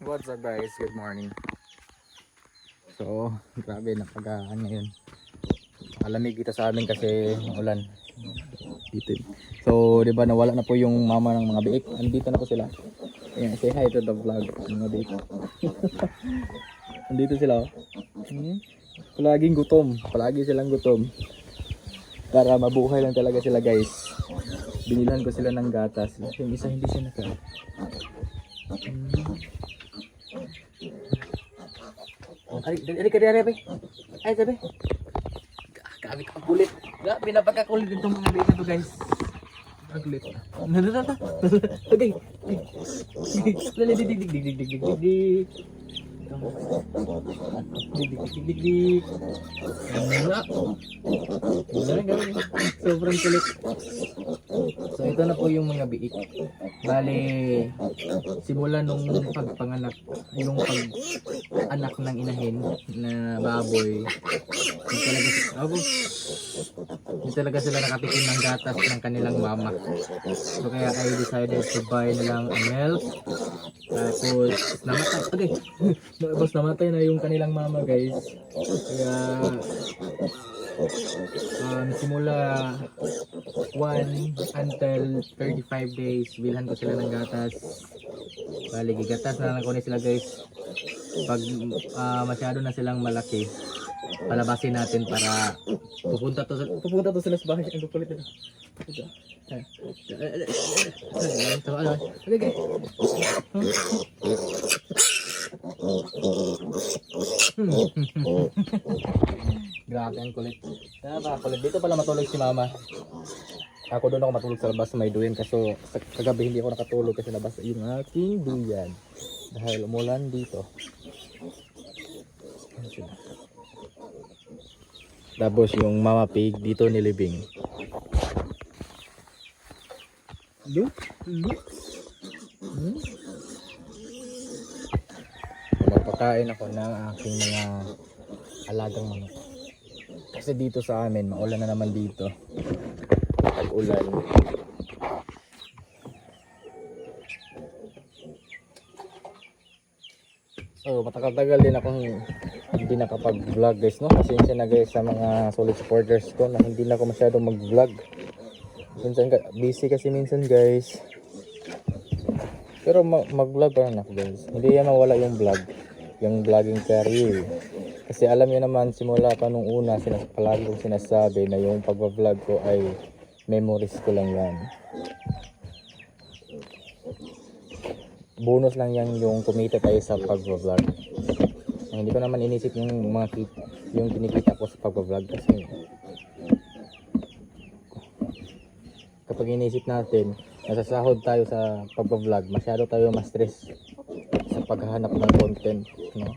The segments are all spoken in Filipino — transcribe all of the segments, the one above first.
What's up guys? Good morning. So, grabe napagaan ngayon. Alamig dito sa amin kasi ulan. Dito. So, di ba nawala na po yung mama ng mga biik. Andito na po sila. Ayan, say hi to the vlog. Mga biik. Andito sila. oh. Hmm? Palaging gutom. Palagi silang gutom. Para mabuhay lang talaga sila guys. Binilan ko sila ng gatas. Yung isa hindi siya naka... Hmm. Ay, dali ka dali, Abe. Ay, sabi. Kami ka kulit. Ga, pinapakakulit itong mga dito to, guys. Pagkulit. Nadadata. Okay. Dali, dig, dig, dig, dig, dig, dig, dig, dig, dig. Dig, dig, dig, dig, dig. Wala. Wala, gawin. Sobrang kulit. So, ito na po yung mga biik. Bale, simula nung pagpanganak, yung pag-anak ng inahin na baboy, hindi talaga, abo, hindi talaga sila nakatikim ng gatas ng kanilang mama. So kaya I decided to buy na lang ang milk. Tapos, namatay, okay, tapos namatay na yung kanilang mama guys. Kaya, um, simula 1 until 35 days, bilhan ko sila ng gatas. Bali, gigatas na lang ko sila guys. Pag ah, masyado na silang malaki, palabasin natin para pupunta to pupunta to sila sa bahay. Ang kukulit nito. Ito. Ito, ano? Okay. Grabe ang kulit. Napakakulit. Dito pala matulog si mama. Ako doon ako matulog sa labas may duyan kaso kagabi hindi ako nakatulog kasi labas yung aking duyan. Dahil umulan dito. Ano sila? Tapos yung mama pig dito nilibing. Look, look. Hmm? Magpakain ako ng aking mga alagang manok. Kasi dito sa amin, maulan na naman dito. Pag-ulan. So, matagal-tagal din akong hindi nakapag-vlog guys, no? Pasensya na guys sa mga solid supporters ko na hindi na ako masyadong mag-vlog. Minsan, busy kasi minsan guys. Pero ma- mag-vlog pa rin ako guys. Hindi yan mawala yung vlog. Yung vlogging career. Kasi alam niyo naman, simula pa nung una, sinas palagi kong sinasabi na yung pag-vlog ko ay memories ko lang yan. Bonus lang yan yung kumita tayo sa pag-vlog. Hindi ko naman inisip yung mga kit yung kinikita ko sa pag-vlog kasi kapag inisip natin nasasahod tayo sa pag-vlog masyado tayo ma-stress sa paghahanap ng content no?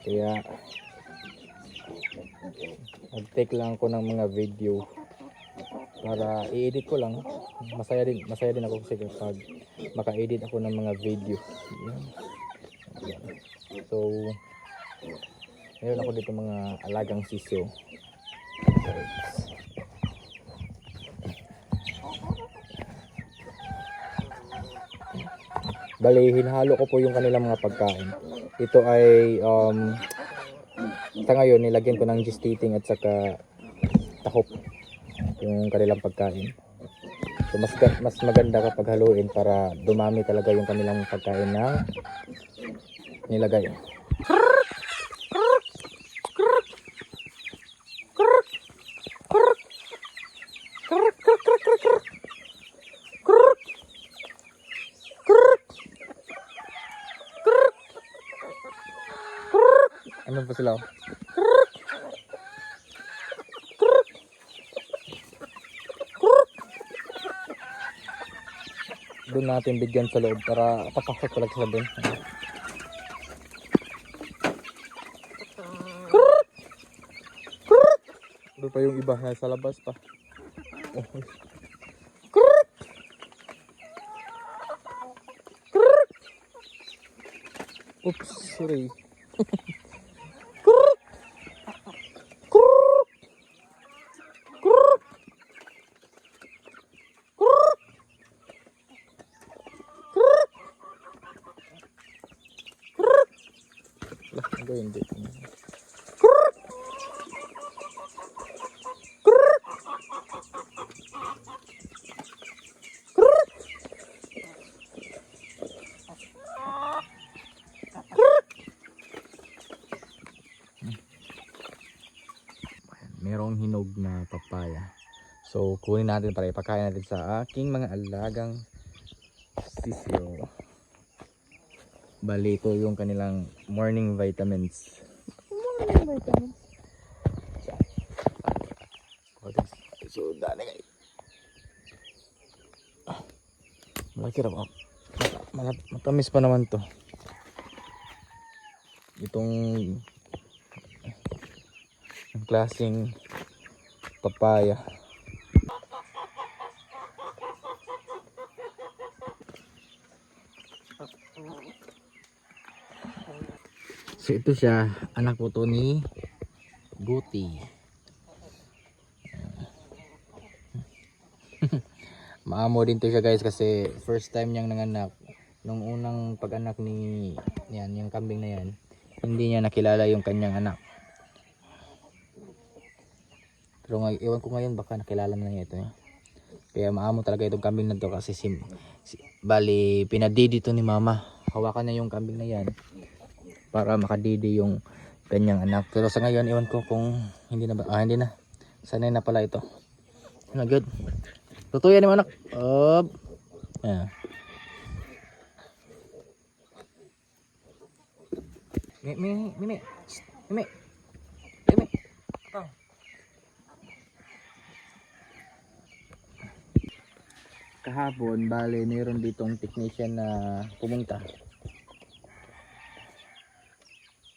kaya nag-take lang ako ng mga video para i-edit ko lang masaya din masaya din ako kasi kapag maka-edit ako ng mga video Yan. So meron ako dito mga alagang sisyo Bali, hinahalo ko po yung kanilang mga pagkain. Ito ay, um, sa ngayon, nilagyan ko ng gestating at saka tahop yung kanilang pagkain. So, mas, mas maganda kapag haluin para dumami talaga yung kanilang pagkain na nilagay. Ano pa sila? Doon natin bigyan sa loob para papasok talaga sila doon. pa yung iba. Sa labas pa. Oh. Krrrt! Oops, sorry. Krrrt! Krrrt! Krrrt! Krrrt! Krrrt! Krrrt! Lah, hindi. Merong hinog na papaya. So, kunin natin para ipakain natin sa aking mga alagang sisyo. Bali, ito yung kanilang morning vitamins. Morning vitamins. So, dali kayo. Malaki raw. oh. Malap- Matamis pa naman to. Itong ang klaseng papaya. So ito siya, anak po to ni Guti. Maamo din to siya guys kasi first time niyang nanganak. Nung unang pag-anak ni yan, yung kambing na yan, hindi niya nakilala yung kanyang anak. Pero ngay- ewan ko ngayon baka nakilala na niya ito. Eh. Kaya maamo talaga itong kambing na to kasi sim, si, bali pinadidi to ni mama. Hawakan niya yung kambing na yan para makadidi yung kanyang anak. Pero sa ngayon ewan ko kung hindi na ba, ah hindi na. Sanay na pala ito. Na good. Tutuyan yung anak. Up. Yeah. Mimi, Mimi. Mimi. Kahapon, bale, mayroon ditong technician na pumunta.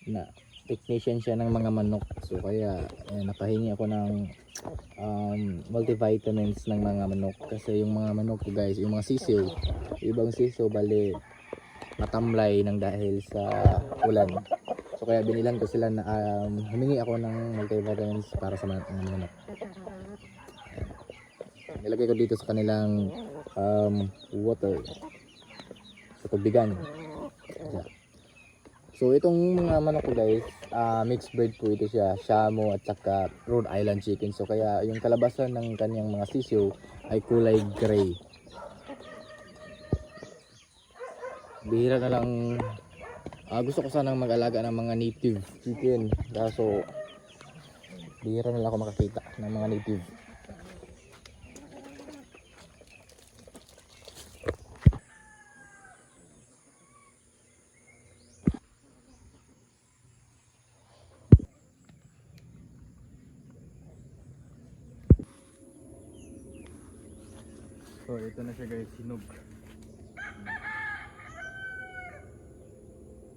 Na technician siya ng mga manok. So kaya eh, nakahingi ako ng um, multivitamins ng mga manok kasi yung mga manok guys, yung mga sisiw, ibang sisiw bali matamlay ng dahil sa ulan. So kaya binilan ko sila na um, humingi ako ng multivitamins para sa mga manok. Nilagay ko dito sa kanilang um, water sa tubigan. Ayan. So itong mga manok ko guys, ah, mixed breed po ito siya, Shamo at saka Rhode Island chicken. So kaya yung kalabasan ng kanyang mga sisiyo ay kulay gray. Bihira na lang ah, gusto ko sanang mag-alaga ng mga native chicken. Kaso bihira na lang ako makakita ng mga native. So ito na siya guys, hinog.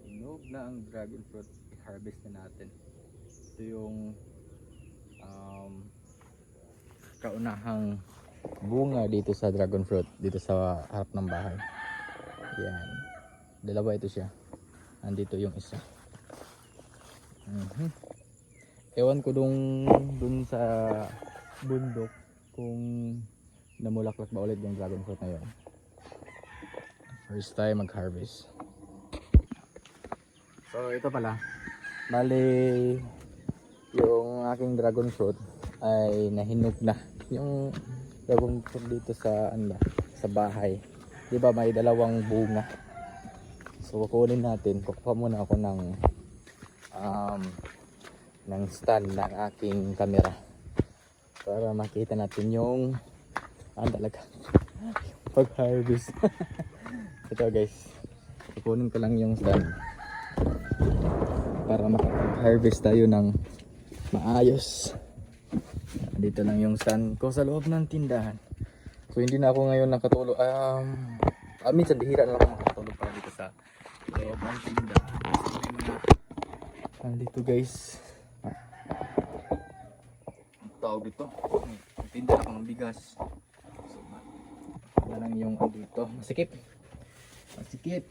Hinog na ang dragon fruit, i-harvest na natin. Ito yung um, kaunahang bunga dito sa dragon fruit, dito sa harap ng bahay. Yan. Dalawa ito siya. Nandito yung isa. Mhm. Ewan ko dun, dun sa bundok kung namulaklak ba ulit yung dragon fruit na yun. First time mag-harvest. So ito pala, bali yung aking dragon fruit ay nahinog na. Yung dragon fruit dito sa ano sa bahay. 'Di ba may dalawang bunga. So kukunin natin, kukuha muna ako ng um, ng stand ng aking camera para makita natin yung ano talaga pag-harvest. Ito guys. Kukunin ko lang yung stand para makapag-harvest tayo ng maayos. Dito lang yung stand ko sa loob ng tindahan. So hindi na ako ngayon nakatulog. Um, ah, minsan bihira na ako makatulog para dito sa loob ng tindahan. Kasi may nandito guys tawag dito. Tinda ako ng bigas. so, lang yung ano dito. Masikip. Masikip.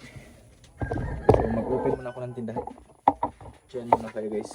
So mag open muna ako ng tindahan. Dyan muna kayo guys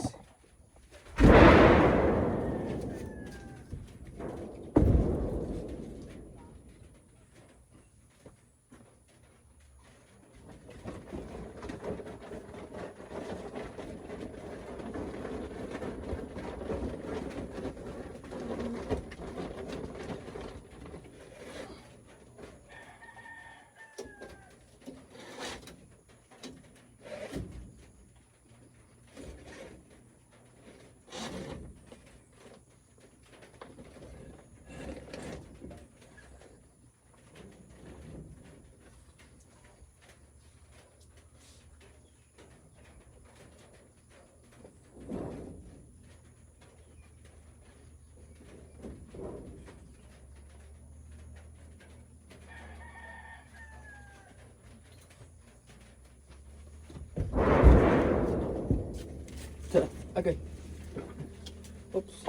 Okay. Oops.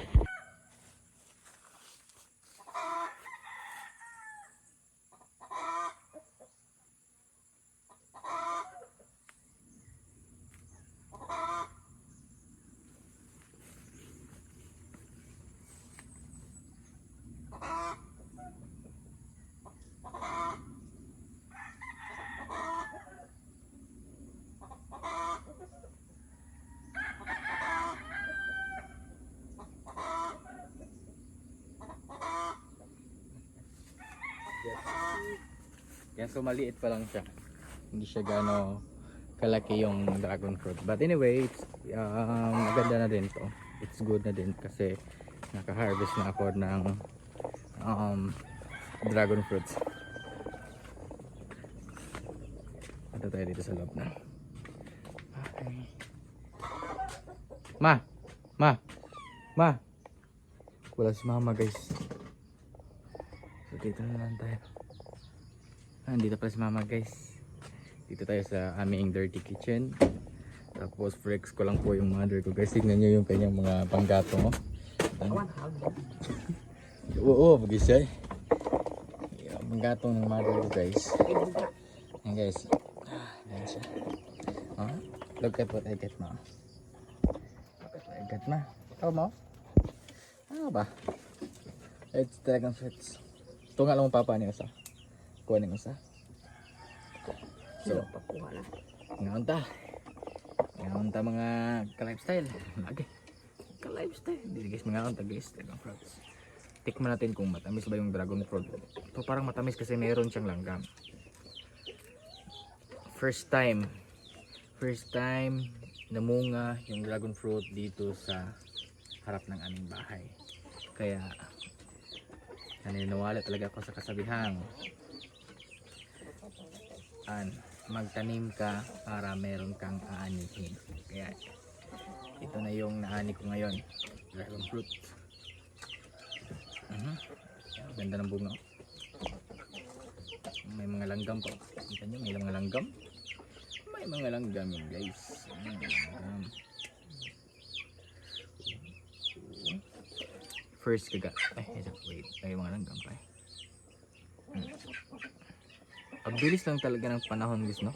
Yan, so maliit pa lang siya. Hindi siya gano kalaki yung dragon fruit. But anyway, it's, um, maganda na din to. It's good na din kasi naka-harvest na ako ng um, dragon fruits. Ito tayo dito sa loob na. Ma! Ma! Ma! Wala si mama guys. So dito na lang tayo. Ah, Andito pala si mama guys. Dito tayo sa aming dirty kitchen. Tapos flex ko lang po yung mother ko guys. Tignan nyo yung kanyang mga panggatong. Oh. Oo, bagay siya eh. Yung panggatong ng mother ko guys. Yan guys. Ah, Yan siya. Oh, look at what I get now. Look at what I get na. Ikaw mo? Ano ba? It's dragon fruits. Ito nga lang ang papa niya sa. Kuha niya sa. So, Pakuha na. ngayon ta. Ngayon ta mga ka-lifestyle. Lagi. Ka-lifestyle. Dili guys, mga ta guys. Dragon fruits. Tikman natin kung matamis ba yung dragon fruit. Ito parang matamis kasi meron siyang langgam. First time. First time namunga yung dragon fruit dito sa harap ng aming bahay. Kaya naniniwala talaga ako sa kasabihang an magtanim ka para meron kang aanihin. Kaya ito na yung naani ko ngayon. Dragon fruit. Mhm. Ganda ng bunga. May mga langgam pa. Kita nyo, may mga langgam. May mga langgam yun guys. Langgam. First kaga. Ay, wait. May mga langgam pa eh. Hmm. Ang bilis lang talaga ng panahon guys, no?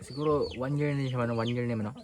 Siguro one year na siya man, one year na man, no?